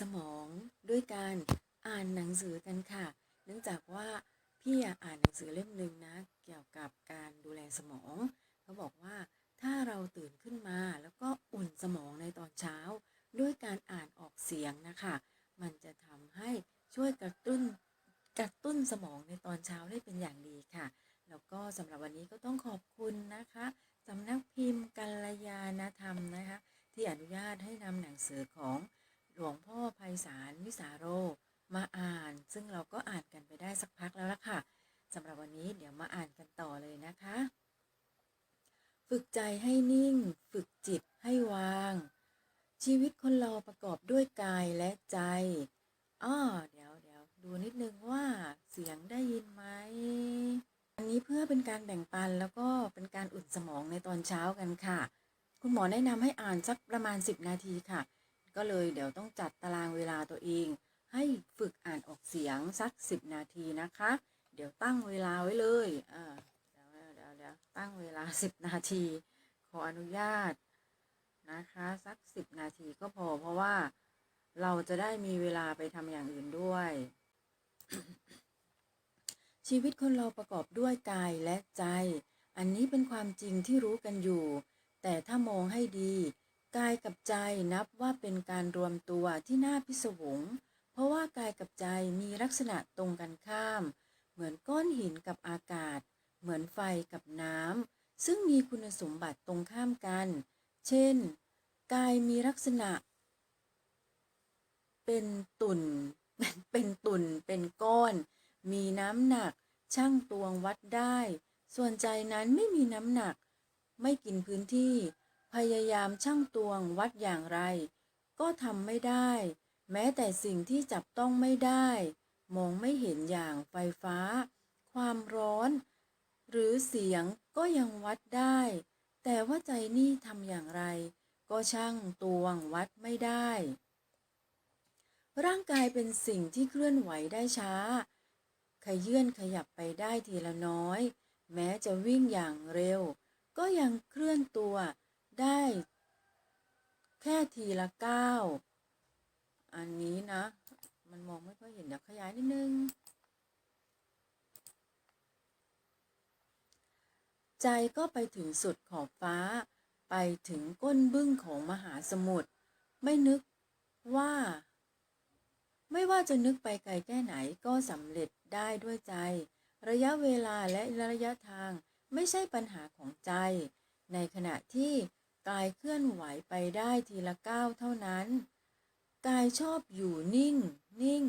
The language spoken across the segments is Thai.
สมองด้วยการอ่านหนังสือกันค่ะ เนื่องจากว่าพี่อะอ่านหนังสือเล่มหนึ่งนะ เกี่ยวกับการดูแลสมองเขาบอกว่าถ้าเราตื่นขึ้นมาแล้วก็อุ่นสมองในตอนเช้า ด้วยการอ่านออกเสียงนะคะ มันจะทำให้ช่วยกระตุ้นกระตุ้นสมองในตอนเช้าได้เป็นอย่างดีค่ะ แล้วก็สำหรับวันนี้ก็ต้องขอบคุณนะคะสำนักพิมพ์กัลยาณธรรมนะคะ ที่อนุญาตให้นำหนังสือของ หลวงพ่อไพศาลวิสาโร มาอ่าน ซึ่งเราก็อ่านกันไปได้สักพักแล้วล่ะค่ะสำหรับวันนี้เดี๋ยวมาอ่านกันต่อเลยนะคะ ฝึกใจให้นิ่ง ฝึกจิตให้วาง ชีวิตคนเราประกอบด้วยกายและใจอ้อเดี๋ยวเดี๋ยวดูนิดนึงว่าเสียงได้ยินไหมอันนี้เพื่อเป็นการแบ่งปันแล้วก็เป็นการอุ่นสมองในตอนเช้ากันค่ะ คุณหมอแนะนำให้อ่านสักประมาณ 10 นาทีค่ะ ก็เลยเดี๋ยวต้องจัดตารางเวลาตัวเอง ให้ฝึกอ่านออกเสียงสัก 10 นาทีนะคะ เดี๋ยวตั้งเวลาไว้เลยอ่าเดี๋ยวเดี๋ยวเดี๋ยวตั้งเวลา 10 นาที ขออนุญาตนะคะสัก 10 นาทีก็พอเพราะว่าเราจะได้มีเวลาไปทำอย่างอื่นด้วย ชีวิตคนเราประกอบด้วยกายและใจ อันนี้เป็นความจริงที่รู้กันอยู่ แต่ถ้ามองให้ดี กายกับใจนับว่าเป็นการรวมตัวที่น่าพิศวง เพราะว่ากายกับใจมีลักษณะตรงกันข้าม เหมือนก้อนหินกับอากาศ เหมือนไฟกับน้ำ ซึ่งมีคุณสมบัติตรงข้ามกัน เช่น กายมีลักษณะ เป็นตุ่น เป็นตุ่น เป็นก้อน มีน้ำหนัก ช่างตวงวัดได้ ส่วนใจนั้นไม่มีน้ำหนัก ไม่กินพื้นที่ พยายามช่างตวงวัดอย่างไร ก็ทำไม่ได้ แม้แต่สิ่งที่จับต้องไม่ได้ มองไม่เห็นอย่างไฟฟ้า ความร้อน หรือเสียงก็ยังวัดได้ แต่ว่าใจนี่ทำอย่างไร ก็ช่างตวงวัดไม่ได้ ร่างกายเป็นสิ่งที่เคลื่อนไหวได้ช้า ขยื่นขยับไปได้ทีละน้อย แม้จะวิ่งอย่างเร็ว ก็ยังเคลื่อนตัว ได้ แค่ทีละเก้าอันนี้นะ มันมองไม่ค่อยเห็นเดี๋ยวขยายนิดนึง ใจก็ไปถึงสุดขอบฟ้า ไปถึงก้นบึ้งของมหาสมุทรไม่นึกว่า ไม่ว่าจะนึกไปไกลแค่ไหนก็สำเร็จได้ด้วยใจ ระยะเวลาและระยะทางไม่ใช่ปัญหาของใจ ในขณะที่ กายเคลื่อนไหวไปได้ทีละก้าวเท่านั้น กายชอบอยู่นิ่ง นิ่ง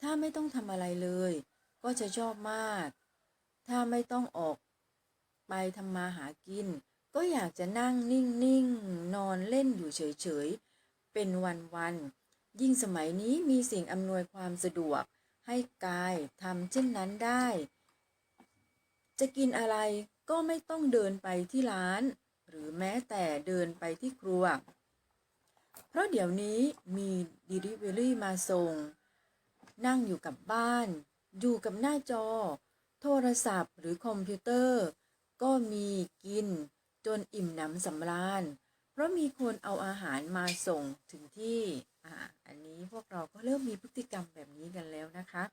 ถ้าไม่ต้องทำอะไรเลย ก็จะชอบมาก ถ้าไม่ต้องออกไปทำมาหากิน ก็อยากจะนั่งนิ่งนิ่งนอนเล่นอยู่เฉยๆ เป็นวันๆ ยิ่งสมัยนี้มีสิ่งอำนวยความสะดวก ให้กายทำเช่นนั้นได้ จะกินอะไรก็ไม่ต้องเดินไปที่ร้าน หรือแม้แต่เดินไปที่ครัว เพราะเดี๋ยวนี้มี Delivery มาส่ง นั่งอยู่กับบ้าน อยู่กับหน้าจอ โทรศัพท์หรือคอมพิวเตอร์ ก็มีกิน จนอิ่มหนำสำราญ เพราะมีคนเอาอาหารมาส่งถึงที่อ่าอันนี้พวกเราก็เริ่มมีพฤติกรรมแบบนี้กันแล้วนะคะ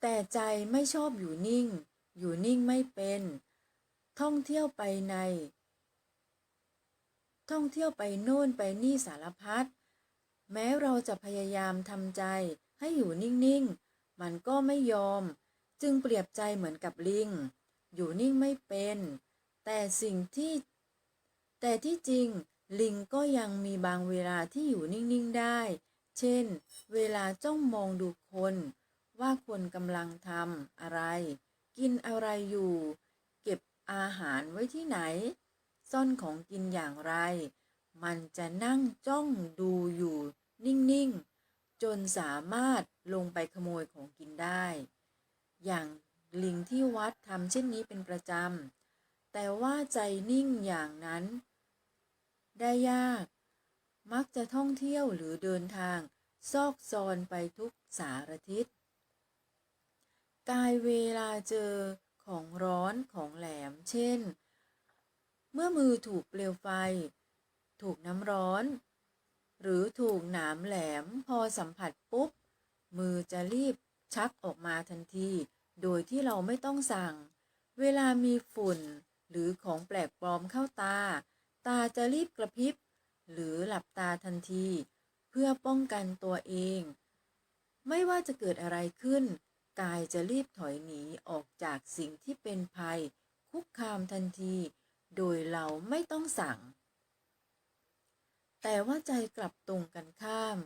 แต่ใจไม่ชอบอยู่นิ่ง อยู่นิ่งไม่เป็น ท่องเที่ยวไปใน ท่องเที่ยวไปโน่นไปนี่สารพัด แม้เราจะพยายามทำใจให้อยู่นิ่งๆ มันก็ไม่ยอม จึงเปรียบใจเหมือนกับลิง อยู่นิ่งไม่เป็น แต่สิ่งที่ แต่ที่จริงลิงก็ยังมีบางเวลาที่อยู่นิ่งๆ ได้ เช่น เวลาจ้องมองดูคน ว่าคนกำลังทำอะไร กินอะไรอยู่ อาหารไว้ที่ไหน ซ่อนของกินอย่างไร มันจะนั่งจ้องดูอยู่นิ่ง ๆ จนสามารถลงไปขโมยของกินได้ อย่างลิงที่วัดทำเช่นนี้เป็นประจำ แต่ว่าใจนิ่งอย่างนั้น ได้ยาก มักจะท่องเที่ยวหรือเดินทาง ซอกซอนไปทุกสารทิศ กายเวลาเจอ ของร้อนของแหลม เช่น เมื่อมือถูกเปลวไฟ ถูกน้ำร้อน หรือถูกหนามแหลมพอสัมผัสปุ๊บ มือจะรีบชักออกมาทันที โดยที่เราไม่ต้องสั่ง เวลามีฝุ่น หรือของแปลกปลอมเข้าตา ตาจะรีบกระพริบ หรือหลับตาทันที เพื่อป้องกันตัวเอง ไม่ว่าจะเกิดอะไรขึ้น กายจะรีบถอยหนีออกจากสิ่งที่เป็นภัย คุกคามทันที โดยเราไม่ต้องสั่ง แต่ว่าใจกลับตรงกันข้าม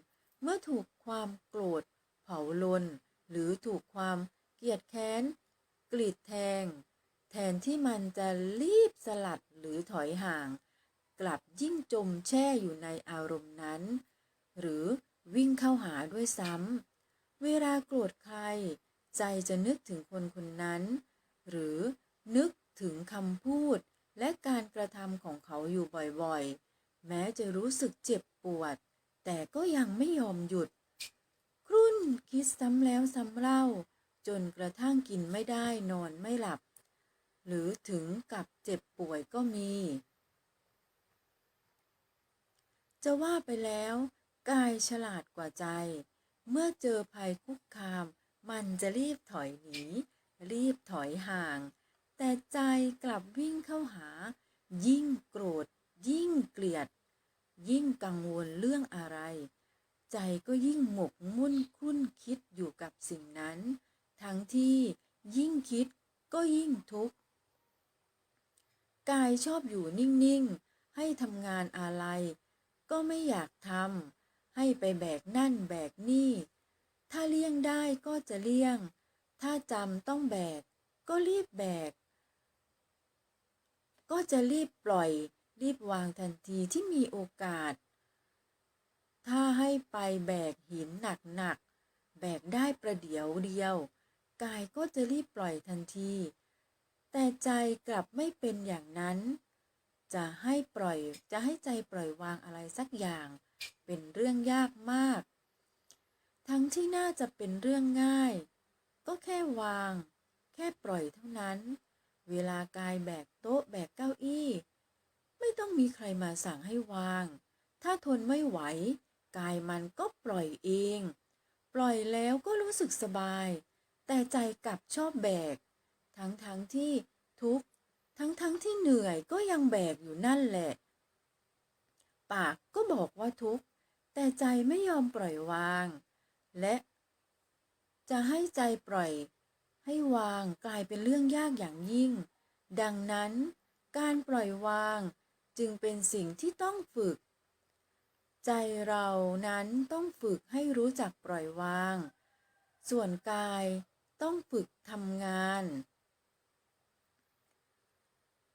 เมื่อถูกความโกรธ เผาลน หรือถูกความเกลียดแค้นกรีดแทง แทนที่มันจะรีบสลัดหรือถอยห่าง กลับยิ่งจมแช่อยู่ในอารมณ์นั้น หรือวิ่งเข้าหาด้วยซ้ำเวลาโกรธใคร ใจจะนึกถึงคนคนนั้น หรือนึกถึงคำพูด และการกระทำของเขาอยู่บ่อยๆ แม้จะรู้สึกเจ็บปวด แต่ก็ยังไม่ยอมหยุด ครุ่นคิดซ้ำแล้วซ้ำเล่า จนกระทั่งกินไม่ได้นอนไม่หลับ หรือถึงกับเจ็บป่วยก็มี จะว่าไปแล้ว กายฉลาดกว่าใจ เมื่อเจอภัยคุกคาม มันจะรีบถอยหนี รีบถอยห่าง แต่ใจกลับวิ่งเข้าหา ยิ่งโกรธ ยิ่งเกลียด ยิ่งกังวลเรื่องอะไร ใจก็ยิ่งหมกมุ่นคุ้นคิดอยู่กับสิ่งนั้น ทั้งที่ยิ่งคิดก็ยิ่งทุกข์ กายชอบอยู่นิ่ง ๆ ให้ทำงานอะไร ก็ไม่อยากทำให้ไปแบกนั่นแบกนี่ ถ้าเลี่ยงได้ก็จะเลี่ยง ถ้าจำต้องแบก ก็รีบแบก ก็จะรีบปล่อย รีบวางทันทีที่มีโอกาส ถ้าให้ไปแบกหินหนักๆ แบกได้ประเดี๋ยวเดียว กายก็จะรีบปล่อยทันที แต่ใจกลับไม่เป็นอย่างนั้น จะให้ปล่อย จะให้ใจปล่อยวางอะไรสักอย่าง เป็นเรื่องยากมาก ทั้งที่น่าจะเป็นเรื่องง่าย ก็แค่วาง แค่ปล่อยเท่านั้น เวลากายแบกโต๊ะแบกเก้าอี้ ไม่ต้องมีใครมาสั่งให้วาง ถ้าทนไม่ไหว กายมันก็ปล่อยเอง ปล่อยแล้วก็รู้สึกสบาย แต่ใจกลับชอบแบก ทั้งทั้งๆที่ทุกข์ทั้งทั้งๆที่เหนื่อยก็ยังแบกอยู่นั่นแหละ ปากก็บอกว่าทุกข์แต่ใจไม่ยอมปล่อยวาง และจะให้ใจปล่อยให้วางกลายเป็นเรื่องยากอย่างยิ่ง ดังนั้นการปล่อยวางจึงเป็นสิ่งที่ต้องฝึก ใจเรานั้นต้องฝึกให้รู้จักปล่อยวาง ส่วนกายต้องฝึกทำงาน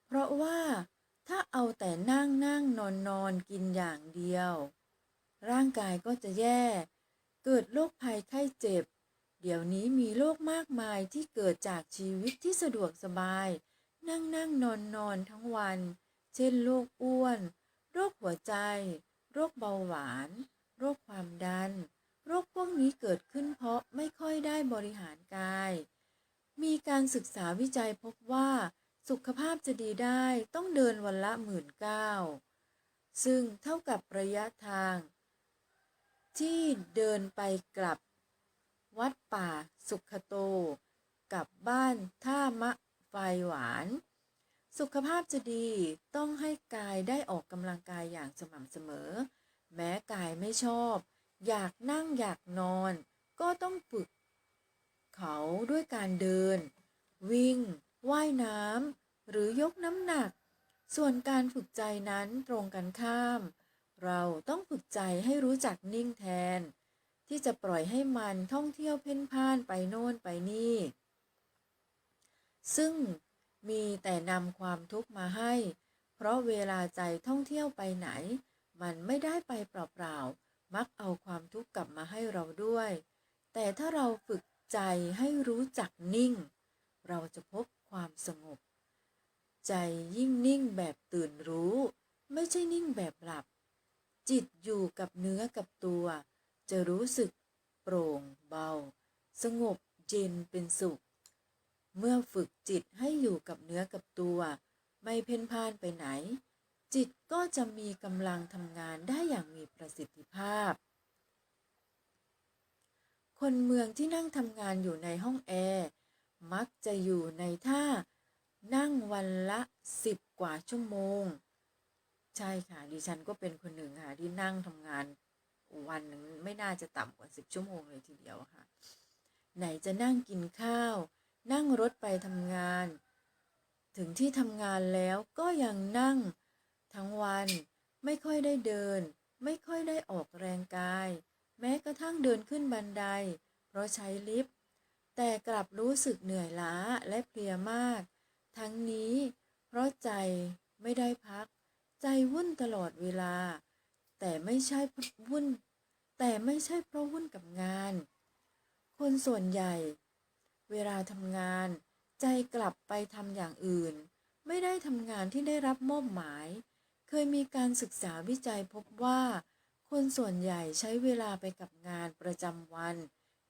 เพราะว่าถ้าเอาแต่นั่งนั่งนอนนอนกินอย่างเดียว ร่างกายก็จะแย่ เกิดโรคภัยไข้เจ็บ เดี๋ยวนี้มีโรคมากมายที่เกิดจากชีวิตที่สะดวกสบาย นั่งนั่งนอนนอนทั้งวัน เช่นโรคอ้วน โรคหัวใจ โรคเบาหวาน โรคความดัน โรคพวกนี้เกิดขึ้นเพราะไม่ค่อยได้บริหารกาย มีการศึกษาวิจัยพบว่าสุขภาพจะดีได้ต้องเดินวันละหมื่นเก้าซึ่งเท่ากับระยะทาง ที่เดินไปกลับ วัดป่าสุขโต กับบ้านท่ามะไฟหวาน สุขภาพจะดีต้องให้กายได้ออกกำลังกายอย่างสม่ำเสมอ แม้กายไม่ชอบ อยากนั่งอยากนอน ก็ต้องฝึก เขาด้วยการเดิน วิ่ง ว่ายน้ำหรือยกน้ำหนัก ส่วนการฝึกใจนั้นตรงกันข้าม เราต้องฝึกใจให้รู้จักนิ่งแทน ที่จะปล่อยให้มันท่องเที่ยวเพ่นพ่านไปโน่นไปนี่ ซึ่งมีแต่นำความทุกข์มาให้ เพราะเวลาใจท่องเที่ยวไปไหน มันไม่ได้ไปเปล่าๆ มักเอาความทุกข์กลับมาให้เราด้วย แต่ถ้าเราฝึกใจให้รู้จักนิ่ง เราจะพบความสงบ ใจยิ่งนิ่งแบบตื่นรู้ ไม่ใช่นิ่งแบบหลับ จิตอยู่กับเนื้อกับตัว จะรู้สึกโปร่งเบา สงบเย็นเป็นสุข เมื่อฝึกจิตให้อยู่กับเนื้อกับตัว ไม่เพ่นพ่านไปไหน จิตก็จะมีกำลังทำงานได้อย่างมีประสิทธิภาพ คนเมืองที่นั่งทำงานอยู่ในห้องแอร์มักจะอยู่ในท่า นั่งวันละสิบกว่าชั่วโมง ใช่ค่ะ ดิฉันก็เป็นคนหนึ่งค่ะ ที่นั่งทำงานวันหนึ่งไม่น่าจะต่ำกว่าสิบชั่วโมงเลยทีเดียวค่ะ ไหนจะนั่งกินข้าว นั่งรถไปทำงาน ถึงที่ทำงานแล้วก็ยังนั่งทั้งวัน ไม่ค่อยได้เดิน ไม่ค่อยได้ออกแรงกาย แม้กระทั่งเดินขึ้นบันได เพราะใช้ลิฟต์แต่กลับรู้สึกเหนื่อยล้าและเพลียมาก ทั้งนี้เพราะใจไม่ได้พัก ใจวุ่นตลอดเวลา แต่ไม่ใช่วุ่น แต่ไม่ใช่เพราะวุ่นกับงาน คนส่วนใหญ่ เวลาทำงาน ใจกลับไปทำอย่างอื่น ไม่ได้ทำงานที่ได้รับมอบหมาย เคยมีการศึกษาวิจัยพบว่า คนส่วนใหญ่ใช้เวลาไปกับงานประจำวัน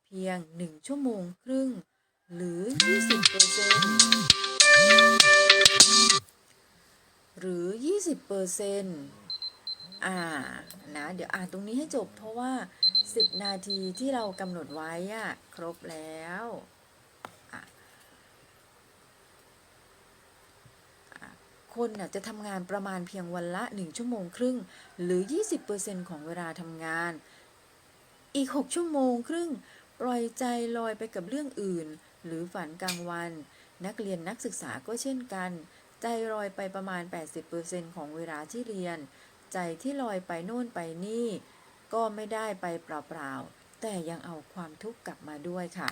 เพียง1ชั่วโมงครึ่ง หรือ 20เปอ รือ 20เปอร์เซ็นอ่านะเดี๋ยวอ่านตรงนี้ให้จบเพราะว่า 10 นาทีที่เรากำหนดไว้อะครบแล้วคนน่ะจะทำงานประมาณเพียงวันละ 1 ชั่วโมงครึ่ง หรือ 20%ของเวลาทำงาน อีก 6 ชั่วโมงครึ่ง ปล่อยใจลอยไปกับเรื่องอื่น หรือฝันกลางวัน นักเรียนนักศึกษาก็เช่นกัน ใจลอยไปประมาณ 80%ของเวลาที่เรียน ใจที่ลอยไปโน่นไปนี่ ก็ไม่ได้ไปเปล่าๆ แต่ยังเอาความทุกข์กลับมาด้วยค่ะ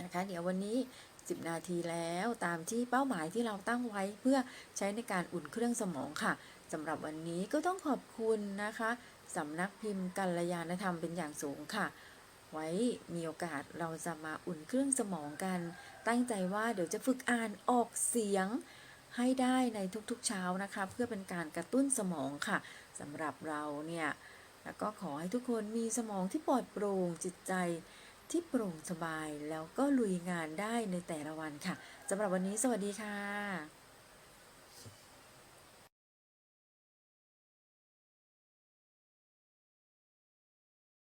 นะคะ เดี๋ยววันนี้ 10 นาทีแล้วตามที่เป้าหมายที่เราตั้งไว้เพื่อใช้ในการอุ่นเครื่องสมองค่ะสำหรับวันนี้ก็ต้องขอบคุณนะคะสำนักพิมพ์กัลยาณธรรมเป็นอย่างสูงค่ะ ไว้มีโอกาสเราจะมาอุ่นเครื่องสมองกัน ตั้งใจว่าเดี๋ยวจะฝึกอ่านออกเสียงให้ได้ในทุกๆเช้านะคะ เพื่อเป็นการกระตุ้นสมองค่ะสำหรับเราเนี่ยแล้วก็ขอให้ทุกคนมีสมองที่ปลอดโปร่งจิตใจที่โปร่งสบายแล้วก็ลุยงานได้ในแต่ละวันค่ะสำหรับวันนี้สวัสดีค่ะ